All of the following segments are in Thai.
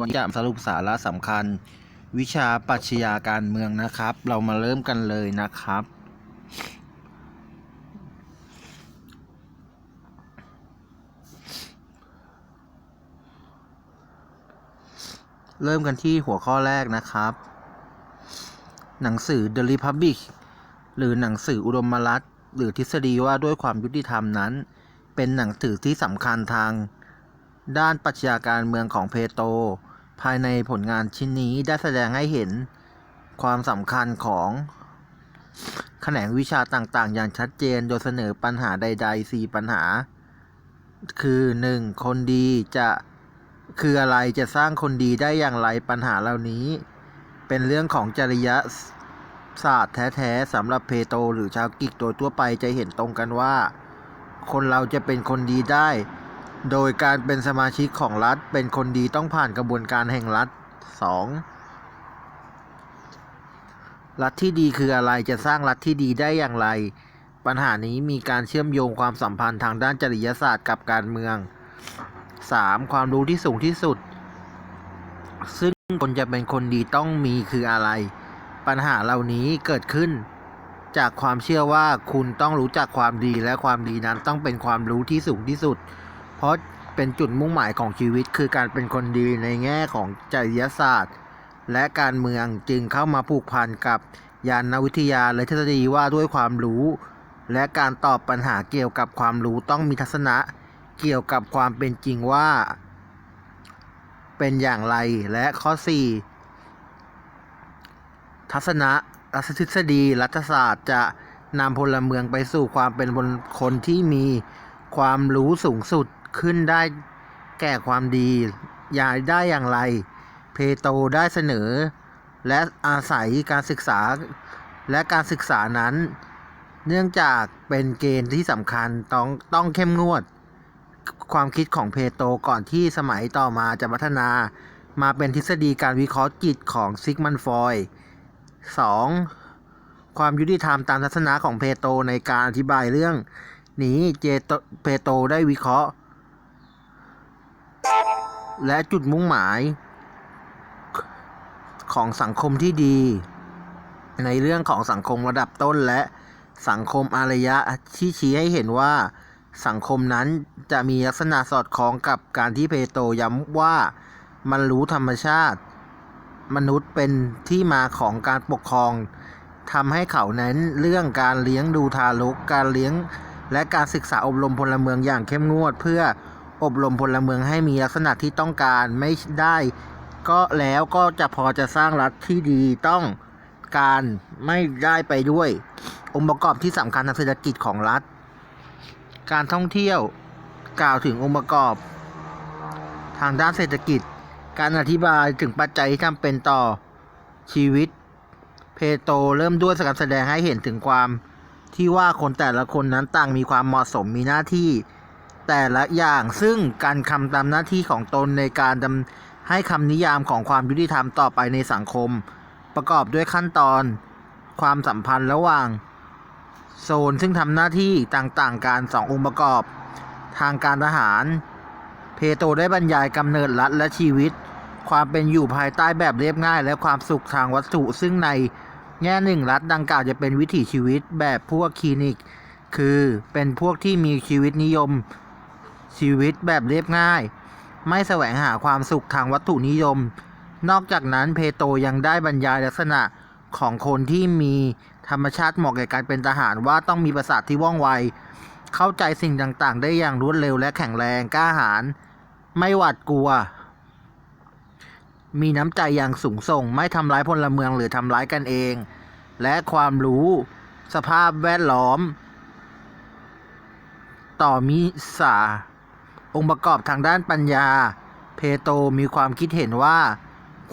วันจะสรุปสาระสำคัญ วิชาปรัชญาการเมืองนะครับ เรามาเริ่มกันเลยนะครับ เริ่มกันที่หัวข้อแรกนะครับ หนังสือ The Republic หรือหนังสืออุดมรัฐหรือทฤษฎีว่าด้วยความยุติธรรมนั้น เป็นหนังสือที่สำคัญทางด้านปรัชญาการเมืองของเพโตร ภายในผลงานชิ้นนี้ได้แสดงให้เห็นความสำคัญของแขนงวิชาต่างๆ อย่างชัดเจนโดยเสนอปัญหาใดๆ 4 ปัญหา คือ 1. คนดีจะคืออะไรจะสร้างคนดีได้อย่างไรปัญหาเหล่านี้ เป็นเรื่องของจริยศาสตร์แท้ๆสำหรับเพโต หรือชาวกรีกโดยทั่วไปจะเห็นตรงกันว่า คนเราจะเป็นคนดีได้ โดยการเป็นสมาชิกของรัฐเป็นคนดีต้องผ่านกระบวนการแห่งรัฐ 2. รัฐที่ดีคืออะไรจะสร้างรัฐที่ดีได้อย่างไร ปัญหานี้มีการเชื่อมโยงความสัมพันธ์ทางด้านจริยศาสตร์กับการเมือง 3. ความรู้ที่สูงที่สุด ซึ่งคนจะเป็นคนดีต้องมีคืออะไร ปัญหาเหล่านี้เกิดขึ้น จากความเชื่อว่าคุณต้องรู้จักความดีและความดีนั้นต้องเป็นความรู้ที่สูงที่สุด เพราะเป็นจุดมุ่งหมายของชีวิตคือการเป็นคนดีในแง่ของจริยศาสตร์ และการเมืองจึงเข้ามาผูกพันกับยานวิทยาและทฤษฎีว่าด้วยความรู้ และการตอบปัญหาเกี่ยวกับความรู้ต้องมีทัศนะเกี่ยวกับความเป็นจริงว่า เป็นอย่างไรและข้อ 4 ทัศนะรัฐทฤษฎีรัฐศาสตร์จะนำพลเมืองไปสู่ความเป็นคนที่มีความรู้สูงสุด ขึ้นได้แก่ความดีอย่าได้อย่างไร เพโตได้เสนอ และอาศัยการศึกษาและการศึกษานั้น เนื่องจากเป็นเกณฑ์ที่สำคัญต้องต้องเข้มงวด ความคิดของเพโตก่อนที่สมัยต่อมาจะพัฒนามาเป็นทฤษฎีการวิเคราะห์จิตของซิกมันฟอย 2. ความยุติธรรมตามทัศนะของเพโตในการอธิบายเรื่องนี้เจโตเพโตได้วิเคราะห์ และจุดมุ่งหมาย ของสังคมที่ดี ในเรื่องของสังคมระดับต้นและสังคมอารยะที่ชี้ให้เห็นว่าสังคมนั้นจะมีลักษณะสอดคล้องกับการที่เพโตย้ำว่ามันรู้ธรรมชาติ มนุษย์เป็นที่มาของการปกครองทำให้เขาเน้นเรื่องการเลี้ยงดูทารกการเลี้ยง และการศึกษาอบรมพลเมืองอย่างเข้มงวดเพื่อ อบรมพลเมืองให้มีลักษณะที่ต้องการไม่ได้ก็แล้วก็จะพอจะสร้างรัฐที่ดีต้องการไม่ได้ไปด้วย องค์ประกอบที่สำคัญทางเศรษฐกิจของรัฐ การท่องเที่ยวกล่าวถึงองค์ประกอบ ทางด้านเศรษฐกิจ การอธิบายถึงปัจจัยที่จำเป็นต่อชีวิต เพโตรเริ่มด้วยการแสดงให้เห็นถึงความที่ว่าคนแต่ละคนนั้นต่างมีความเหมาะสมมีหน้าที่ แต่ละอย่างซึ่งการคำตามหน้าที่ของตนในการดำให้คำนิยามของความยุติธรรมต่อไปในสังคม ประกอบด้วยขั้นตอน ความสัมพันธ์ระหว่าง โซนซึ่งทำหน้าที่ต่างๆการสององค์ประกอบ ทางการทหาร เพโตรได้บรรยายกำเนิดรัฐและชีวิต ความเป็นอยู่ภายใต้แบบเรียบง่าย และความสุขทางวัตถุซึ่งในแง่หนึ่งรัฐดังกล่าวจะเป็นวิถีชีวิตแบบพวกคลินิก คือเป็นพวกที่มีชีวิตนิยม ชีวิตแบบเรียบง่าย ไม่แสวงหาความสุขทางวัตถุนิยม นอกจากนั้นเพโตยังได้บรรยายลักษณะของคนที่มีธรรมชาติเหมาะแก่การเป็นทหารว่าต้องมีประสาทที่ว่องไว เข้าใจสิ่งต่างๆ ได้อย่างรวดเร็วและแข็งแรงกล้าหาญไม่หวาดกลัว มีน้ำใจอย่างสูงส่ง ไม่ทำร้ายพลเมืองหรือทำร้ายกันเอง และความรู้สภาพแวดล้อม ต่อมิสา องค์ประกอบทางด้านปัญญา เพโตมีความคิดเห็นว่า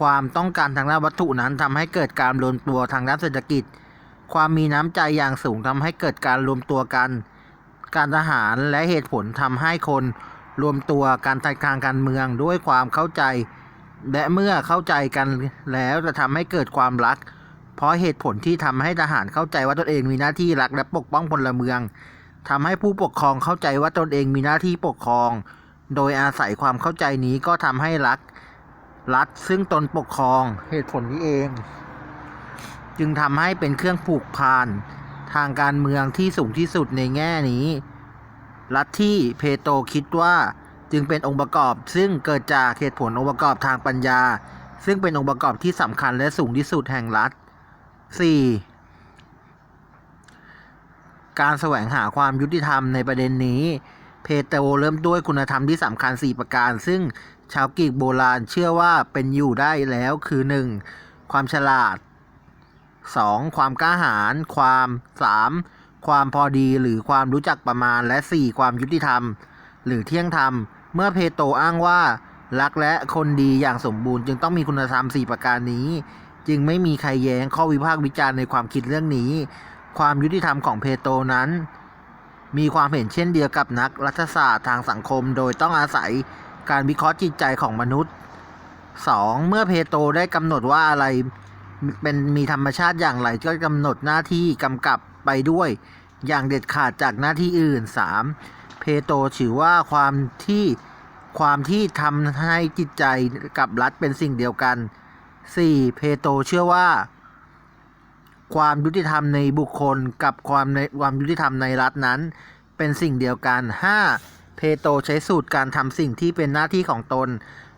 ความต้องการทางด้านวัตถุนั้นทำให้เกิดการรวมตัวทางด้านเศรษฐกิจ ความมีน้ำใจอย่างสูงทำให้เกิดการรวมตัวกัน การทหารและเหตุผลทำให้คนรวมตัวการทางการเมืองด้วยความเข้าใจ และเมื่อเข้าใจกันแล้วจะทำให้เกิดความรัก เพราะเหตุผลที่ทำให้ทหารเข้าใจว่าตนเองมีหน้าที่รักและปกป้องพลเมือง ทำให้ผู้ปกครองเข้าใจว่าตนเองมีหน้าที่ปกครอง โดยอาศัยความเข้าใจนี้ก็ทำให้รักรัฐซึ่งตนปกครองเหตุผลนี้เอง จึงทำให้เป็นเครื่องผูกผ่านทางการเมืองที่สูงที่สุดในแง่นี้ รัฐที่เพโตคิดว่าจึงเป็นองค์ประกอบซึ่งเกิดจากเหตุผลองค์ประกอบทางปัญญา ซึ่งเป็นองค์ประกอบที่สำคัญและสูงที่สุดแห่งรัฐ 4. การแสวงหาความยุติธรรมในประเด็นนี้ เพโตรเริ่มด้วยคุณธรรมที่สำคัญ 4 ประการ ซึ่งชาวกรีกโบราณเชื่อว่าเป็นอยู่ได้แล้วคือ 1. ความฉลาด 2. ความกล้าหาญความ 3. ความพอดีหรือความรู้จักประมาณและ 4. ความยุติธรรม หรือเที่ยงธรรม เมื่อเพโตอ้างว่ารักและคนดีอย่างสมบูรณ์ จึงต้องมีคุณธรรม 4 ประการนี้ จึงไม่มีใครแย้งข้อวิพากษ์วิจารณ์ในความคิดเรื่องนี้ ความยุติธรรมของเพโตรนั้น มีความเห็นเช่นเดียวกับนักรัฐศาสตร์ทางสังคม โดยต้องอาศัยการวิเคราะห์จิตใจของมนุษย์ 2. เมื่อเพโตรได้กำหนดว่าอะไรเป็นมีธรรมชาติอย่างไรก็กำหนดหน้าที่กำกับไปด้วยอย่างเด็ดขาดจากหน้าที่อื่น 3. เพโตรถือว่าความที่ความที่ทำให้จิตใจกับรัฐเป็นสิ่งเดียวกัน 4. เพโตรเชื่อว่า ความยุติธรรมในบุคคลกับความในความยุติธรรมในรัฐนั้น เป็นสิ่งเดียวกัน 5. เพโตใช้สูตรการทำสิ่งที่เป็นหน้าที่ของตน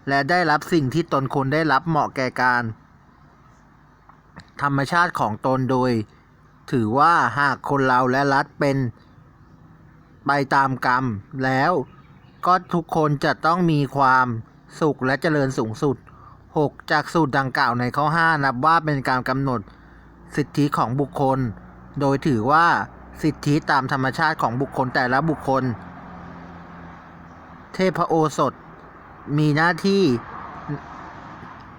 และได้รับสิ่งที่ตนควรได้รับเหมาะแก่การ ธรรมชาติของตนโดย ถือว่าหากคนเราและรัฐเป็นไปตามกรรมแล้วก็ทุกคนจะต้องมีความสุขและเจริญสูงสุด 6. จากสูตรดังกล่าวในข้อ 5 นับว่าเป็นการกำหนด สิทธิของบุคคล โดยถือว่าสิทธิตามธรรมชาติของบุคคลแต่ละบุคคล เทพโอสถ มีหน้าที่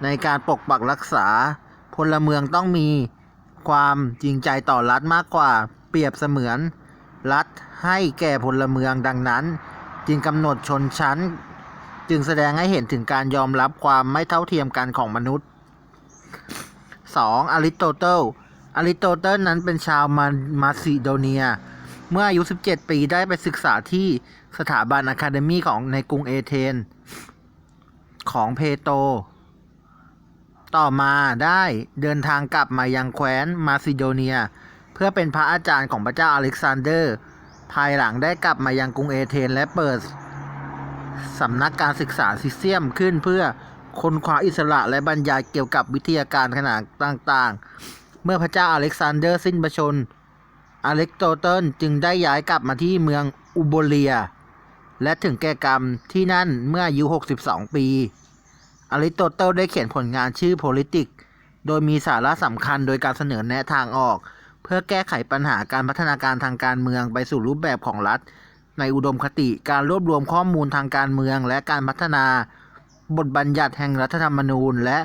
ในการปกปักรักษา พลเมืองต้องมีความจริงใจต่อรัฐมากกว่าเปรียบเสมือน รัฐให้แก่พลเมืองดังนั้น จึงกำหนดชนชั้น จึงแสดงให้เห็นถึงการยอมรับความไม่เท่าเทียมกันของมนุษย์ 2. อริสโตเติล อริโตเติลนั้นเป็นชาวมามาซิโดเนีย เมื่ออายุ 17 ปีได้ไปศึกษาที่สถาบันอะคาเดมีของในกรุงเอเธนของเพโต ต่อมาได้เดินทางกลับมายังแคว้นมาซิโดเนีย เพื่อเป็นพระอาจารย์ของพระเจ้าอเล็กซานเดอร์ ภายหลังได้กลับมายังกรุงเอเธนและเปิดสำนักการศึกษาซิเซียมขึ้นเพื่อค้นคว้าอิสระและบรรยายเกี่ยวกับวิทยาการขนาดต่าง ๆ เมื่อพระเจ้าอเล็กซานเดอร์สิ้นพระชนม์อเล็กโตเติลจึงได้ย้ายกลับมาที่เมืองอุโบเลีย และถึงแก่กรรมที่นั่นเมื่ออายุ 62 ปีอริสโตเติลได้เขียนผลงานชื่อ Politic โดยมีสาระสำคัญโดยการเสนอแนะทางออก เพื่อแก้ไขปัญหาการพัฒนาการทางการเมืองไปสู่รูปแบบของรัฐ ในอุดมคติการรวบรวมข้อมูลทางการเมือง และการพัฒนา บทบัญญัติแห่งรัฐธรรมนูญ และ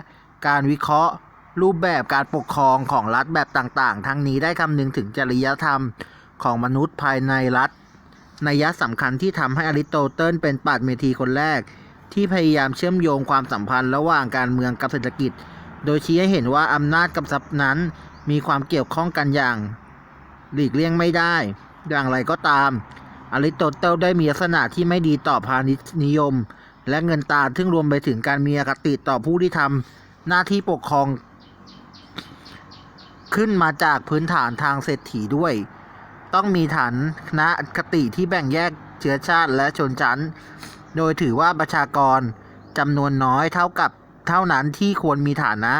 การวิเคราะห์ รูปแบบการปกครองของรัฐแบบต่างๆ ทั้งนี้ได้คำนึงถึงจริยธรรมของมนุษย์ภายในรัฐนัยะสำคัญที่ทำให้อริสโตเติลเป็นปาชญ์เมธีคนแรก ที่พยายามเชื่อมโยงความสัมพันธ์ระหว่างการเมืองกับเศรษฐกิจ โดยชี้ให้เห็นว่าอำนาจกับทรัพย์นั้นมีความเกี่ยวข้องกันอย่าง หลีกเลี่ยงไม่ได้ อย่างไรก็ตาม อริสโตเติลได้มีลักษณะที่ไม่ดีต่อพาณิชย์นิยม และเงินตราซึ่งรวมไปถึงการมีอคติต่อผู้ที่ทำหน้าที่ปกครอง ขึ้นมาจากพื้นฐานทางเศรษฐีด้วย ต้องมีฐานคณะคติที่แบ่งแยกเชื้อชาติและชนชั้น โดยถือว่าประชากรจำนวนน้อยเท่ากับเท่านั้นที่ควรมีฐานะ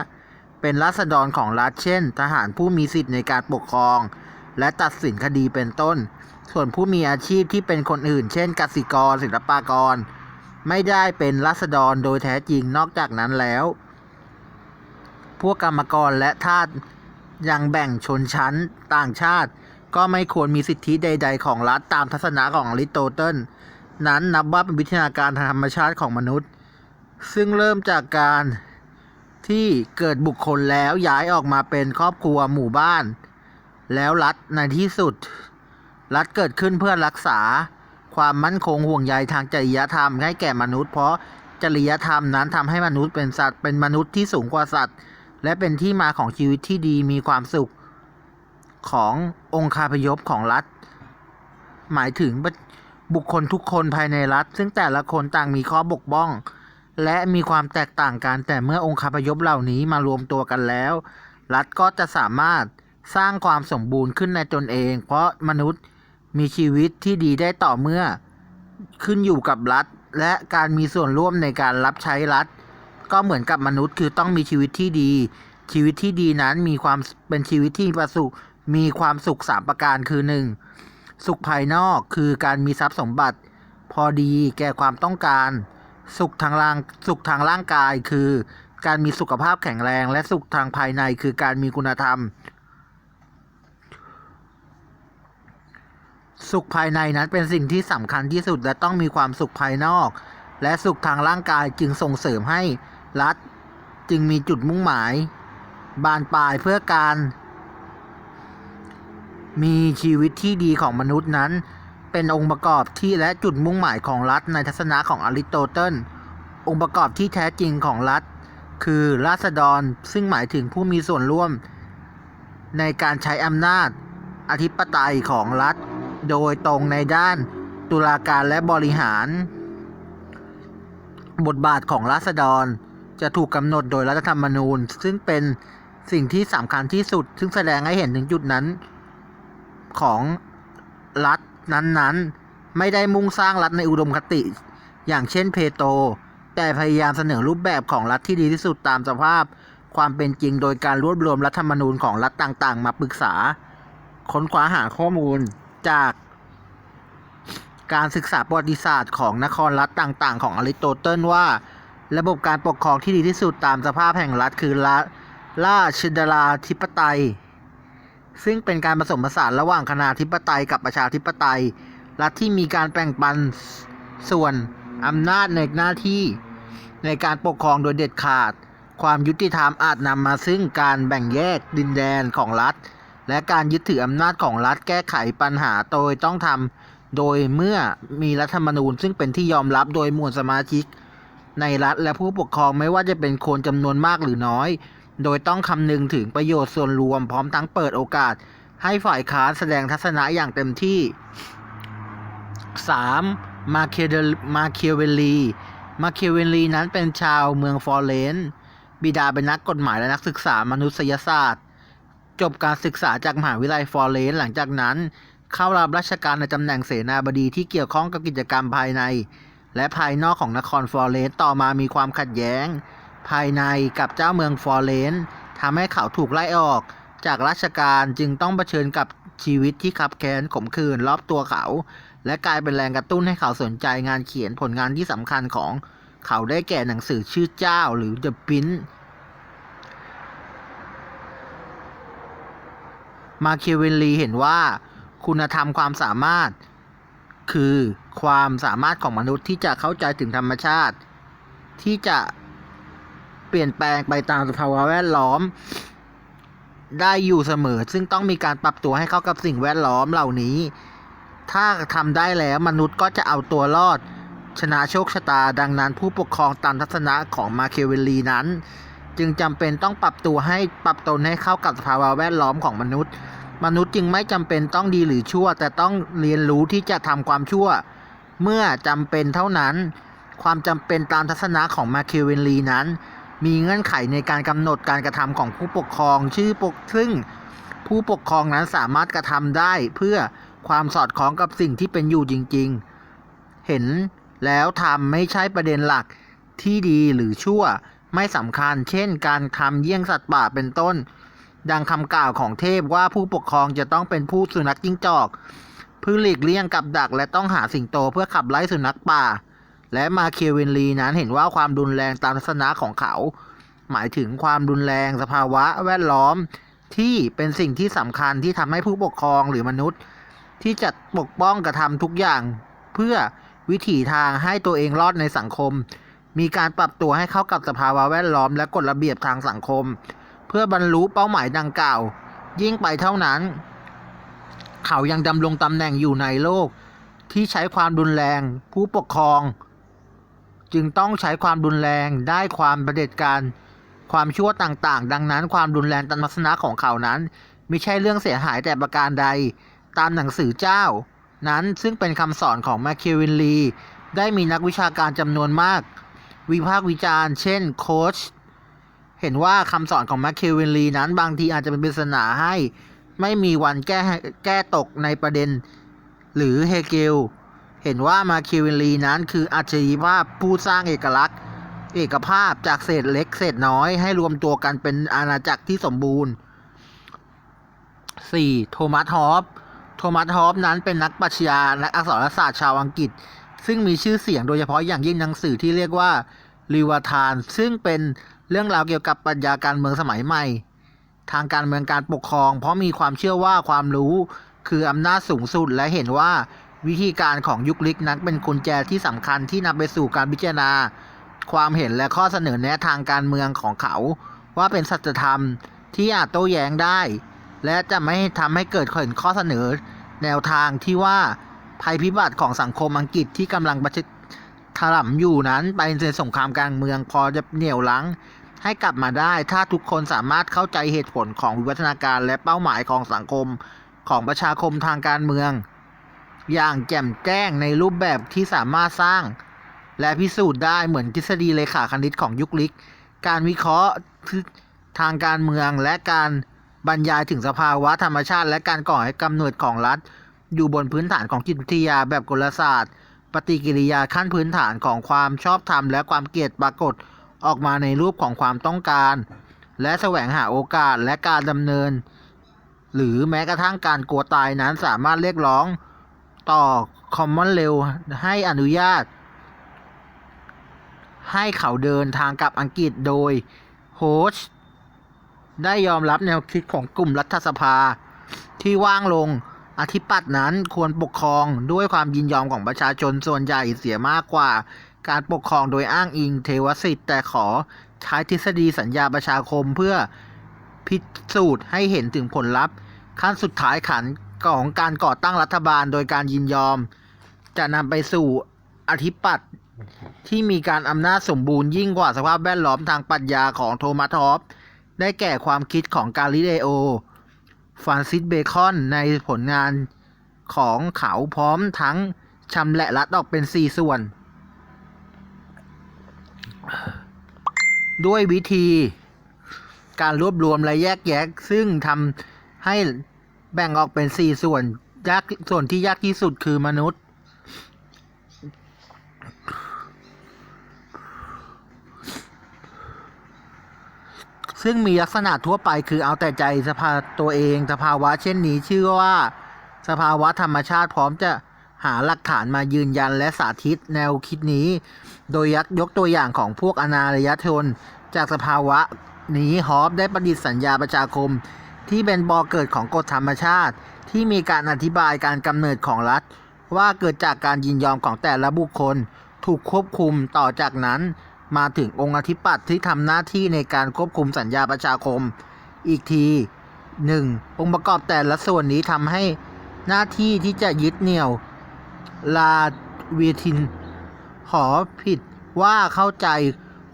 เป็นรัษฎรของรัฐเช่น ทหารผู้มีสิทธิ์ในการปกครอง และตัดสินคดีเป็นต้น ส่วนผู้มีอาชีพที่เป็นคนอื่น เช่นกสิกร ศิลปากร ไม่ได้เป็นรัษฎรโดยแท้จริงนอกจากนั้นแล้ว พวกกรรมกรและทาส ยังแบ่งชนชั้นต่างชาติ ก็ไม่ควรมีสิทธิใด ๆ ของรัฐตามทัศนะของอริสโตเติลนั้นนับว่าเป็นวิทยาการทางธรรมชาติของมนุษย์ ซึ่งเริ่มจากการที่เกิดบุคคลแล้วย้ายออกมาเป็นครอบครัวหมู่บ้าน แล้วรัฐในที่สุด รัฐเกิดขึ้นเพื่อรักษาความมั่นคงห่วงใยทางจริยธรรมให้แก่มนุษย์ เพราะจริยธรรมนั้นทำให้มนุษย์เป็นสัตว์เป็นมนุษย์ที่สูงกว่าสัตว์ และเป็นที่มาของชีวิตที่ดีมีความสุขขององค์คาพยพของรัฐ หมายถึงบุคคลทุกคนภายในรัฐ ซึ่งแต่ละคนต่างมีข้อบกพร่อง และมีความแตกต่างกันแต่เมื่อองค์คาพยพเหล่านี้มารวมตัวกันแล้ว รัฐก็จะสามารถสร้างความสมบูรณ์ขึ้นในตนเอง เพราะมนุษย์มีชีวิตที่ดีได้ต่อเมื่อขึ้นอยู่กับรัฐ และการมีส่วนร่วมในการรับใช้รัฐ ก็เหมือนกับมนุษย์คือต้องมีชีวิตที่ดี ชีวิตที่ดีนั้นมีความเป็นชีวิตที่ประสุมีความสุขสามประการคือหนึ่งสุขภายนอกคือการมีทรัพย์สมบัติ พอดีแก่ความต้องการ สุขทางร่างสุขทางร่างกายคือ การมีสุขภาพแข็งแรง และสุขทางภายในคือการมีคุณธรรม สุขภายในนั้นเป็นสิ่งที่สำคัญที่สุดและต้องมีความสุขภายนอก และสุขทางร่างกายจึงส่งเสริมให้ รัฐจึงมีจุดมุ่งหมาย บานปลายเพื่อการ มีชีวิตที่ดีของมนุษย์นั้น เป็นองค์ประกอบที่และจุดมุ่งหมายของรัฐในทัศนะของอริสโตเติลองค์ประกอบที่แท้จริงของรัฐ คือราษฎรซึ่งหมายถึงผู้มีส่วนร่วม ในการใช้อำนาจ อธิปไตยของรัฐ โดยตรงในด้านตุลาการและบริหาร บทบาทของราษฎร จะถูกกำหนดโดยรัฐธรรมนูญ ซึ่งเป็นสิ่งที่สำคัญที่สุด ซึ่งแสดงให้เห็นถึงจุดนั้นของรัฐนั้นๆ ไม่ได้มุ่งสร้างรัฐในอุดมคติ อย่างเช่นเพโต แต่พยายามเสนอรูปแบบของรัฐที่ดีที่สุดตามสภาพ ความเป็นจริงโดยการรวบรวมรัฐธรรมนูญของรัฐต่างๆ มาปรึกษา ค้นคว้าหาข้อมูลจากการศึกษาประวัติศาสตร์ของนครรัฐต่างๆ ของอริสโตเติลว่า ระบบการปกครองที่ดีที่สุดตามสภาพแห่งรัฐคือรัฐราชดาราธิปไตย ซึ่งเป็นการผสมผสานระหว่างคณาธิปไตยกับประชาธิปไตย รัฐที่มีการแบ่งปันส่วนอำนาจในหน้าที่ในการปกครองโดยเด็ดขาด ความยุติธรรมอาจนำมาซึ่งการแบ่งแยกดินแดนของรัฐ และการยึดถืออำนาจของรัฐแก้ไขปัญหาโดยต้องทำโดยเมื่อมีรัฐธรรมนูญซึ่งเป็นที่ยอมรับโดยมวลสมาชิก ในรัฐและผู้ปกครองไม่ว่าจะเป็นคนจำนวนมากหรือน้อย โดยต้องคำนึงถึงประโยชน์ส่วนรวมพร้อมทั้งเปิดโอกาส ให้ฝ่ายค้านแสดงทัศนะอย่างเต็มที่ 3. มาเคียมาเคเวลีมาเคเวลีนั้นเป็นชาวเมืองฟลอเรนบิดาเป็นนักกฎหมายและนักศึกษามนุษยศาสตร์ จบการศึกษาจากมหาวิทยาลัยฟลอเรนหลังจากนั้น เข้ารับราชการในตำแหน่งเสนาบดีที่เกี่ยวข้องกับกิจกรรมภายใน และภายนอกของนครฟลอเรนซ์ต่อมามีความขัดแย้ง ภายในกับเจ้าเมืองฟลอเรนซ์ทำให้เขาถูกไล่ออก จากราชการจึงต้องเผชิญกับชีวิตที่ขับแค้นขมขื่นรอบตัวเขา และกลายเป็นแรงกระตุ้นให้เขาสนใจงานเขียนผลงานที่สำคัญของเขาได้แก่หนังสือชื่อเจ้าหรือ The Prince มาเคเวลลีเห็นว่า คุณธรรมความสามารถ คือความสามารถของมนุษย์ที่จะเข้าใจถึงธรรมชาติ ที่จะเปลี่ยนแปลงไปตามสภาวะแวดล้อม ได้อยู่เสมอ ซึ่งต้องมีการปรับตัวให้เข้ากับสิ่งแวดล้อมเหล่านี้ ถ้าทำได้แล้วมนุษย์ก็จะเอาตัวรอด ชนะโชคชะตาดังนั้น ผู้ปกครองตามทัศนะของมาเคเวลลีนั้น จึงจำเป็นต้องปรับตัวให้ปรับตนให้เข้ากับสภาวะแวดล้อมของมนุษย์ มนุษย์จึงไม่จำเป็นต้องดีหรือชั่ว แต่ต้องเรียนรู้ที่จะทำความชั่ว เมื่อจำเป็นเท่านั้น ความจำเป็นตามทัศนะของมาเคเวลลีนั้น มีเงื่อนไขในการกำหนดการกระทำของผู้ปกครองชื่อปกซึ่ง ผู้ปกครองนั้นสามารถกระทำได้เพื่อความสอดคล้องกับสิ่งที่เป็นอยู่จริง ๆ เห็นแล้วทำไม่ใช่ประเด็นหลักที่ดีหรือชั่วไม่สำคัญ เช่น การทำเยี่ยงสัตว์ป่าเป็นต้น ดังคำกล่าวของเทพว่าผู้ปกครองจะต้องเป็นผู้สุนัขจิ้งจอกเพื่อหลีกเลี่ยงกับดักและต้องหาสิงโตเพื่อขับไล่สุนัขป่า และมาเคียวินลีนั้นเห็นว่าความรุนแรงตามทัศนะของเขา หมายถึงความรุนแรงสภาวะแวดล้อมที่เป็นสิ่งที่สำคัญที่ทำให้ผู้ปกครองหรือมนุษย์ ที่จะปกป้องกระทำทุกอย่าง เพื่อวิถีทางให้ตัวเองรอดในสังคม มีการปรับตัวให้เข้ากับสภาวะแวดล้อมและกฎระเบียบทางสังคม เพื่อบรรลุเป้าหมายดังกล่าว ยิ่งไปเท่านั้น เขายังดำรงตำแหน่งอยู่ในโลก ที่ใช้ความรุนแรง ผู้ปกครอง จึงต้องใช้ความรุนแรงได้ความประเด็จการ ความชั่วต่างๆ ดังนั้นความรุนแรงตามลักษณะของเขานั้นไม่ใช่เรื่องเสียหายแต่ประการใด ตามหนังสือเจ้า นั้นซึ่งเป็นคำสอนของแมคคิวินลีได้มีนักวิชาการจำนวนมาก วิพากษ์วิจารณ์ เช่น โค้ช เห็นว่าคำสอนของแมคเคเวนลีนั้นบางทีอาจจะเป็นปริศนาให้ ไม่มีวันแก้แก้ตกในประเด็น หรือเฮเกล เห็นว่ามาคิเวนลีนั้นคืออัจฉริภาพผู้สร้างเอกลักษณ์ เอกภาพจากเศษเล็กเศษน้อยให้รวมตัวกันเป็นอาณาจักรที่สมบูรณ์ 4. โทมัสฮอปโทมัสฮอปนั้นเป็นนักปรัชญาและอักษรศาสตร์ชาวอังกฤษ ซึ่งมีชื่อเสียงโดยเฉพาะอย่างยิ่งหนังสือที่เรียกว่าลิวาทาน ซึ่งเป็น เรื่องราวเกี่ยวกับปรัชญาการเมืองสมัยใหม่ ทางการเมืองการปกครอง เพราะมีความเชื่อว่าความรู้คืออำนาจสูงสุดและเห็นว่าวิธีการของยุคลิกนั้นเป็นกุญแจที่สำคัญที่นำไปสู่การพิจารณา ความเห็นและข้อเสนอแนะทางการเมืองของเขา ว่าเป็นสัจธรรมที่อาจโต้แย้งได้ และจะไม่ทำให้เกิดข้อเสนอแนวทางที่ว่าภัยพิบัติของสังคมอังกฤษที่กำลัง ถล่มอยู่นั้นไปในสงครามกลางเมืองพอจะเหนี่ยวลังให้กลับมาได้ ถ้าทุกคนสามารถเข้าใจเหตุผลของวิวัฒนาการและเป้าหมายของสังคมของประชาคมทางการเมือง อย่างแจ่มแจ้งในรูปแบบที่สามารถสร้าง และพิสูจน์ได้เหมือนทฤษฎีเลขาคณิตของยุคลิก การวิเคราะห์ทางการเมืองและการบรรยายถึงสภาวะธรรมชาติ และการก่อให้กำเนิดของรัฐ อยู่บนพื้นฐานของจิตวิทยาแบบกลศาสตร์ ปฏิกิริยาขั้นพื้นฐานของความชอบธรรมและความเกลียดปรากฏออกมาในรูปของความต้องการ และแสวงหาโอกาสและการดำเนิน หรือแม้กระทั่งการกลัวตายนั้นสามารถเรียกร้องต่อคอมมอนเ l ลให้อนุญาต ให้เขาเดินทางกลับอังกฤษโดยโฮชได้ยอมรับแนวคิดของกลุ่มรัฐสภาที่ว่างลง อธิปัตย์นั้นควรปกครองด้วยความยินยอมของประชาชนส่วนใหญ่เสียมากกว่า การปกครองโดยอ้างอิงเทวสิทธิ์แต่ขอใช้ทฤษฎีสัญญาประชาคมเพื่อพิสูจน์ให้เห็นถึงผลลัพธ์ ขั้นสุดท้ายขันของการก่อตั้งรัฐบาลโดยการยินยอม จะนำไปสู่อธิปัตย์ที่มีการอำนาจสมบูรณ์ยิ่งกว่าสภาพแวดล้อมทางปรัชญาของโทมัสฮอปได้แก่ความคิดของกาลิเลโอ ฟรานซิสเบคอนในผลงานของเขาพร้อมทั้งชำแหละรัดออกเป็นสี่ส่วน ด้วยวิธีการรวบรวมและแยกแยะซึ่งทำให้แบ่งออกเป็นสี่ส่วนยากส่วนที่ยากที่สุดคือมนุษย์ ซึ่งมีลักษณะทั่วไปคือเอาแต่ใจสภาตัวเองสภาวะเช่นนี้ชื่อว่า สภาวะธรรมชาติพร้อมจะหาหลักฐานมายืนยันและสาธิตแนวคิดนี้ โดยยักยกตัวอย่างของพวกอนารยชน จากสภาวะนี้ฮอปได้ประดิษฐ์สัญญาประชาคม ที่เป็นบ่อเกิดของกฎธรรมชาติ ที่มีการอธิบายการกำเนิดของรัฐ ว่าเกิดจากการยินยอมของแต่ละบุคคล ถูกควบคุมต่อจากนั้น มาถึงองค์อธิปัตย์ที่ทำหน้าที่ในการควบคุมสัญญาประชาคม อีกที 1. องค์ประกอบแต่ละส่วนนี้ทำให้หน้าที่ที่จะยึดเหนี่ยว ลาเวทิน ขอผิดว่าเข้าใจ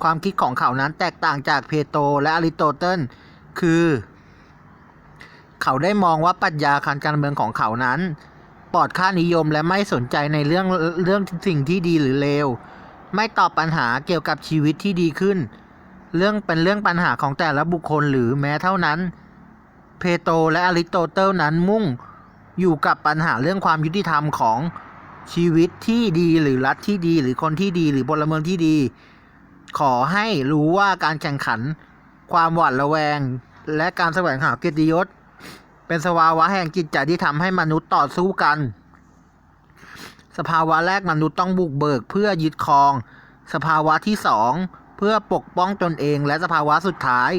ความคิดของเขานั้นแตกต่างจากเพโตและอริโตเติลคือ เขาได้มองว่าปรัชญาการการเมืองของเขานั้น ปลอดค่านิยมและไม่สนใจในเรื่องเรื่องสิ่งที่ดีหรือเลว ไม่ตอบปัญหาเกี่ยวกับชีวิตที่ดีขึ้น เรื่องเป็นเรื่องปัญหาของแต่ละบุคคลหรือแม้เท่านั้น เพโตรและอริโตเติลนั้นมุ่งอยู่กับปัญหาเรื่องความยุติธรรมของชีวิตที่ดีหรือรัฐที่ดี หรือคนที่ดีหรือพลเมืองที่ดี ขอให้รู้ว่าการแข่งขัน ความหวาดระแวง และการแสวงหาเกียรติยศ เป็นสภาวะแห่งจิตใจที่ทำให้มนุษย์ต่อสู้กัน สภาวะแรกมนุษย์ต้องบุกเบิกเพื่อยึดครอง สภาวะที่สองเพื่อปกป้องตนเอง และสภาวะสุดท้าย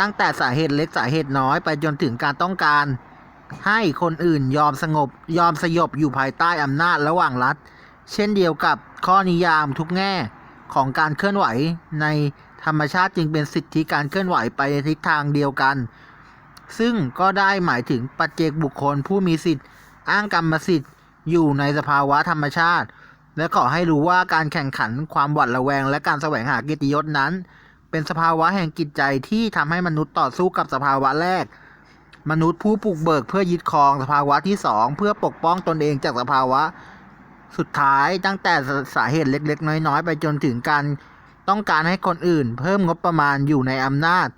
ตั้งแต่สาเหตุเล็กสาเหตุน้อยไปจนถึงการต้องการ ให้คนอื่นยอมสงบยอมสยบอยู่ภายใต้อำนาจระหว่างรัฐ เช่นเดียวกับข้อนิยามทุกแง่ของการเคลื่อนไหวในธรรมชาติจึงเป็นสิทธิการเคลื่อนไหวไปในทิศทางเดียวกัน ซึ่งก็ได้หมายถึงปัจเจกบุคคลผู้มีสิทธิ์ อ้างกรรมสิทธิ์ อยู่ในสภาวะธรรมชาติ และขอให้รู้ว่าการแข่งขันความหวาดระแวง และการแสวงหากียรติยศนั้น เป็นสภาวะแห่งจิตใจที่ทำให้มนุษย์ต่อสู้กับสภาวะแรก มนุษย์ผู้ปลุกเบิกเพื่อยึดครองสภาวะที่สองเพื่อปกป้องตนเองจากสภาวะ สุดท้ายตั้งแต่สาเหตุเล็ก ๆ น้อย ๆ ไปจนถึงการต้องการให้คนอื่น เพิ่มงบประมาณอยู่ในอำนาจ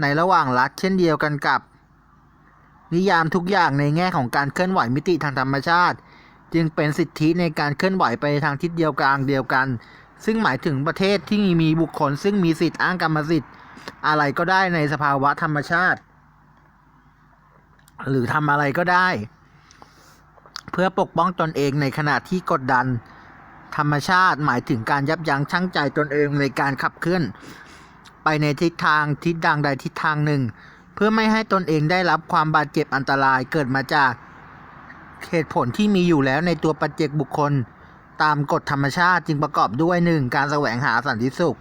ในระหว่างรัฐเช่นเดียวกันกับ นิยามทุกอย่างในแง่ของการเคลื่อนไหวมิติทางธรรมชาติ จึงเป็นสิทธิในการเคลื่อนไหวไปทางทิศเดียวกลางเดียวกัน ซึ่งหมายถึงประเทศที่มีบุคคล ซึ่งมีสิทธิอ้างกรรมสิทธิ์อะไรก็ได้ในสภาวะธรรมชาติ หรือทำอะไรก็ได้ เพื่อปกป้องตนเองในขณะที่กดดัน ธรรมชาติหมายถึงการยับยั้งชั่งใจตนเองในการขับเคลื่อน ไปในทิศทางทิศทางใดทิศทางหนึ่ง เพื่อไม่ให้ตนเองได้รับความบาดเจ็บอันตรายเกิดมาจาก เหตุผลที่มีอยู่แล้วในตัวปัจเจกบุคคล ตามกฎธรรมชาติจึงประกอบด้วย 1. การแสวงหาสันติสุข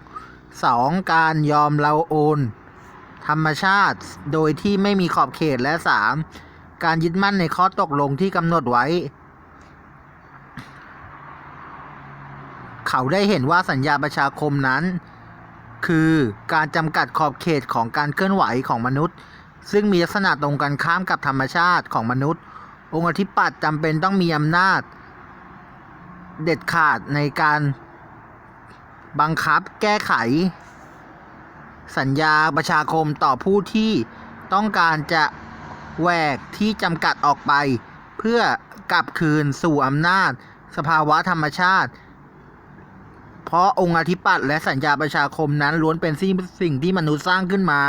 2. การยอมเราโอน ธรรมชาติโดยที่ไม่มีขอบเขตและ 3. การยึดมั่นในข้อตกลงที่กำหนดไว้ เขาได้เห็นว่าสัญญาประชาคมนั้น คือการจำกัดขอบเขตของการเคลื่อนไหวของมนุษย์ ซึ่งมีลักษณะตรงกันข้ามกับธรรมชาติของมนุษย์ องค์อธิปัตย์จำเป็นต้องมีอำนาจ เด็ดขาดในการบังคับแก้ไข สัญญาประชาคมต่อผู้ที่ต้องการจะแหวกที่จำกัดออกไป เพื่อกลับคืนสู่อำนาจ สภาวะธรรมชาติ เพราะองค์อธิปัตย์และสัญญาประชาคมนั้นล้วนเป็นสิ่งสิ่งที่มนุษย์สร้างขึ้นมา